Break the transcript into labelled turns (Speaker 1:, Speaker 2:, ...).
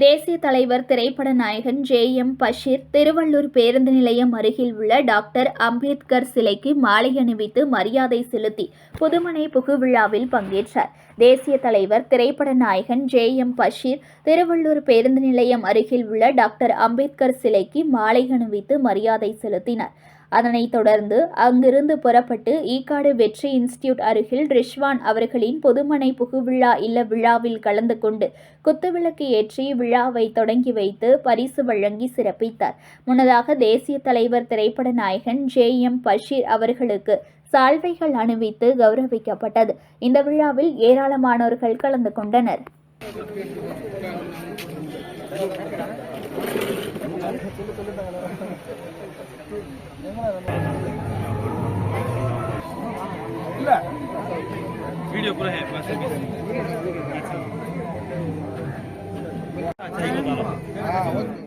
Speaker 1: தேசிய தலைவர் திரைப்பட நாயகன் ஜே எம் பஷீர் திருவள்ளூர் பேருந்து நிலையம் அருகில் உள்ள டாக்டர் அம்பேத்கர் சிலைக்கு மாலை அணிவித்து மரியாதை செலுத்தி புதுமனை புகுவிழாவில் பங்கேற்றார். தேசிய தலைவர் திரைப்பட நாயகன் ஜே எம் பஷீர் திருவள்ளூர் பேருந்து நிலையம் அருகில் உள்ள டாக்டர் அம்பேத்கர் சிலைக்கு மாலை அணிவித்து மரியாதை செலுத்தினார். அதனைத் தொடர்ந்து அங்கிருந்து புறப்பட்டு ஈக்காடு வெற்றி இன்ஸ்டியூட் அருகில் ரிஷ்வான் அவர்களின் பொதுமனை புகுவிழா இல்ல விழாவில் கலந்து கொண்டு குத்துவிளக்கு ஏற்றி விழாவை தொடங்கி வைத்து பரிசு வழங்கி சிறப்பித்தார். முன்னதாக தேசிய தலைவர் திரைப்பட நாயகன் ஜே எம் பஷீர் அவர்களுக்கு சால்வைகள் அணிவித்து கௌரவிக்கப்பட்டது. இந்த விழாவில் ஏராளமானோர்கள் கலந்து கொண்டனர்.
Speaker 2: वीडियो पूरा है बस अभी अच्छा ही